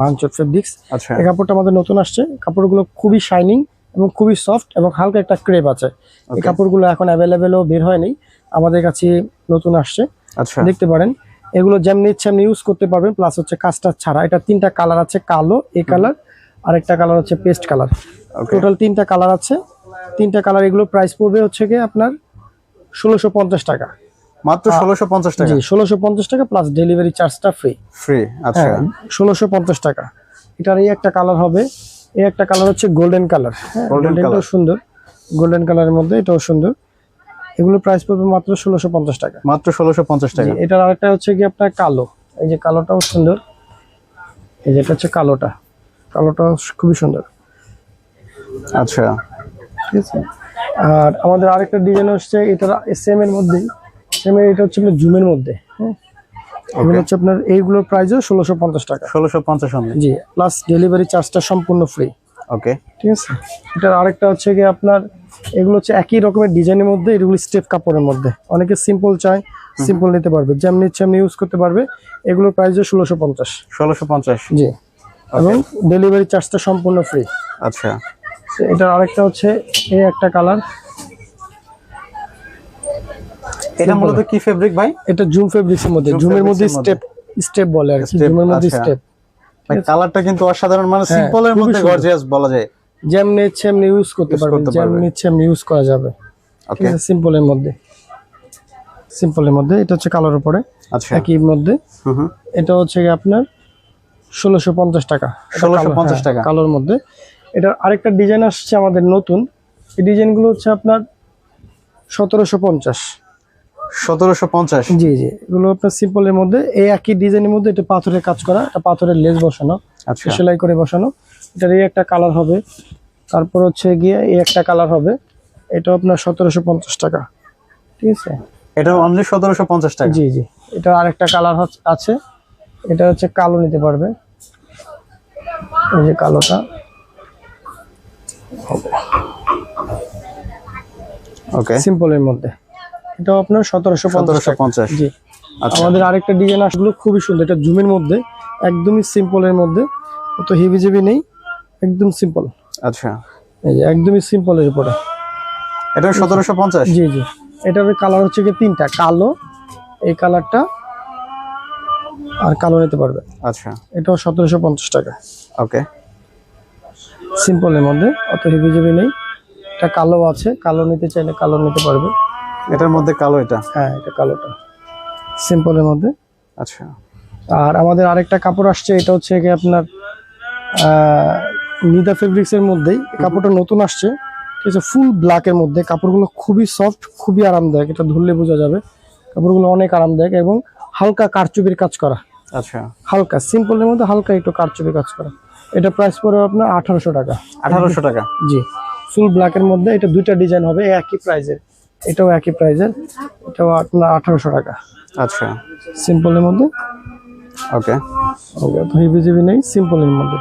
পাঞ্চট fabrics আচ্ছা। এই কাপড়টা আমাদের নতুন আসছে। কাপড়গুলো খুবই শাইনিং এবং খুবই সফট এবং হালকা একটা ক্রেপ আছে। এই কাপড়গুলো এখন অ্যাভেলেবেলও বের হয়নি। আমাদের কাছে নতুন আসছে। আচ্ছা। দেখতে পারেন। এগুলো যেমনি ইচ্ছে এমনি ইউজ করতে পারবেন। প্লাস হচ্ছে কাস্টার ছাড়া। এটা তিনটা কালার আছে কালো এই কালার আর একটা কালার হচ্ছে পেস্ট কালার টোটাল তিনটা কালার আছে। তিনটা কালার এগুলো প্রাইস পড়বে হচ্ছে গিয়ে আপনার ষোলোশো পঞ্চাশ টাকা। মাত্র ষোলোশো পঞ্চাশ টাকা। জি ষোলোশো পঞ্চাশ টাকা প্লাস ডেলিভারি চার্জটা ফ্রি ফ্রি আচ্ছা। হ্যাঁ ষোলোশো পঞ্চাশ টাকা। এটার এই একটা কালার হবে। এই একটা কালার হচ্ছে গোল্ডেন কালার গোল্ডেনটাও colour। সুন্দর। গোল্ডেন কালারের মধ্যে এটাও সুন্দর। এগুলো প্রাইস পড়বে মাত্র ষোলোশো পঞ্চাশ টাকা। মাত্র ষোলোশো পঞ্চাশ জি, টাকা। এটার আরেকটা হচ্ছে কি আপনার কালো। এই যে কালোটাও সুন্দর। এই যেটা হচ্ছে কালোটা। কালোটাও খুবই সুন্দর। আচ্ছা। ঠিক আছে? আর আমাদের আরেকটা ডিজাইন হচ্ছে এটা সেম এর মধ্যেই। সেম এর এটা হচ্ছে আপনার জুমের মধ্যে হ্যাঁ? এগুলো হচ্ছে আপনার এইগুলোর প্রাইসও ষোলোশো পঞ্চাশ টাকা। ষোলোশো পঞ্চাশ জি প্লাস ডেলিভারি চার্জটা সম্পূর্ণ ফ্রি ওকে ঠিক আছে? এটার আরেকটা হচ্ছে কি আপনার এগুলো হচ্ছে একই রকমের ডিজাইনের মধ্যে এগুলো স্টেপ কাপড়ের মধ্যে। অনেকে সিম্পল চায় সিম্পল নিতে পারবে। যেমনি ইচ্ছে এমনি ইউজ করতে পারবে। এগুলোর প্রাইস ষোলোশো পঞ্চাশ। ষোলোশো পঞ্চাশ? জি। এবং ডেলিভারি চার্জটা সম্পূর্ণ ফ্রি আচ্ছা। এটার আরেকটা হচ্ছে এই একটা কালার এটা মূলত কি ফেব্রিক ভাই? এটা জুম ফেব্রিক্সের মধ্যে। জুমের মধ্যে স্টেপ স্টেপ বলে আর কি। জুমের মধ্যে আচ্ছা। স্টেপ কালারটা কিন্তু অসাধারণ। মানে হ্যাঁ, সিম্পলের মধ্যে গর্জিয়াস বলা যায়। যেমনি ইচ্ছে এমনি ইউজ করতে পারবেন। যেমনি ইচ্ছে এমনি ইউজ করা যাবে। ওকে আছে সিম্পলের মধ্যে। সিম্পলের মধ্যে। এটা হচ্ছে কালার উপরে। আচ্ছা। একই মধ্যে। হুম এটা হচ্ছে আপনার ষোলোশো পঞ্চাশ টাকা। এটা 1650 হ্যাঁ, টাকা। কালোর মধ্যে। এটার আরেকটা ডিজাইন আসছে আমাদের নতুন। এই ডিজাইনগুলো হচ্ছে আপনার সতেরোশো পঞ্চাশ। সতেরোশো পঞ্চাশ। জি জি। এগুলো আপনার সিম্পলের মধ্যে এই একই ডিজাইনের মধ্যে এটা পাথরের কাজ করা এটা পাথরের লেস বসানো আচ্ছা। সেলাই করে বসানো। এটার এই একটা কালার হবে। তারপর হচ্ছে গিয়ে এই একটা কালার হবে। এটা আপনার সতেরোশো পঞ্চাশ টাকা। ঠিক আছে? এটা অনলি সতেরোশো পঞ্চাশ টাকা? জি জি। এটা আরেকটা কালার আছে। এটা হচ্ছে কালো নিতে পারবে। এই যে কালোটা। ওকে সিম্পলের মধ্যে। এটাও আপনার সতেরোশো সতেরোশো পঞ্চাশ। জি। আচ্ছা। আমাদের আরেকটা ডিজাইন আসলো খুবই সুন্দর। এটা জুমের মধ্যে একদমই সিম্পলের মধ্যে। অত হেভি জেবি নেই একদম সিম্পল আচ্ছা। এই যে একদমই সিম্পলের উপরে। এটা সতেরোশো পঞ্চাশ? জি জি। এটার কালার হচ্ছে কি তিনটা কালো এই কালারটা আর কালো নিতে পারবে। আচ্ছা। এটাও সতেরোশো পঞ্চাশ টাকা। ওকে। সিম্পলের মধ্যে অত হেভি জেবি নেই। এটা কালো আছে কালো নিতে চাইলে কালো নিতে পারবে। এটার মধ্যে কালো এটা? হ্যাঁ এটা কালোটা। সিম্পলের মধ্যে। আচ্ছা। আর আমাদের আরেকটা কাপড় আসছে এটা হচ্ছে কি আপনার নিদা ফেব্রিক্স এর মধ্যেই। কাপড়টা নতুন আসছে ঠিক আছে ফুল ব্ল্যাকের মধ্যে। কাপড়গুলো খুবই সফট খুবই আরামদায়ক এটা ধরলে বোঝা যাবে। কাপড়গুলো অনেক আরামদায়ক এবং হালকা কারচুপির কাজ করা। আচ্ছা। হালকা সিম্পলের মধ্যে হালকা একটু কারচুপি কাজ করা। এটা প্রাইস পড়বে আপনার আঠারোশো টাকা। আঠারোশো টাকা? জি। ফুল ব্ল্যাকের মধ্যে এটা দুইটা ডিজাইন হবে একই প্রাইজের এটাও একই প্রাইজের এটাও আপনার আঠারোশো টাকা। আচ্ছা। সিম্পলের মধ্যে। ওকে ওকে তো হেভি জেবি নেই সিম্পলের মধ্যে।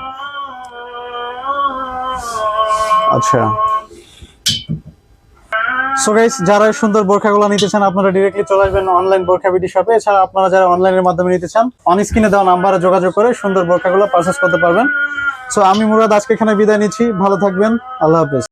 আচ্ছা। সো গাইস যারা সুন্দর বোরখাগুলো নিতে চান আপনারা ডিরেক্টলি চলে আসবেন অনলাইন বোরখা বিডি শপে এছাড়া আপনারা যারা অনলাইনের মাধ্যমে নিতে চান অন স্ক্রিনে দেওয়া নাম্বারে যোগাযোগ করে সুন্দর বোরখাগুলো পারচেস করতে পারবেন। সো আমি মুরাদ আজকে এখানে বিদায় নিচ্ছি। ভালো থাকবেন। আল্লাহ হাফেজ।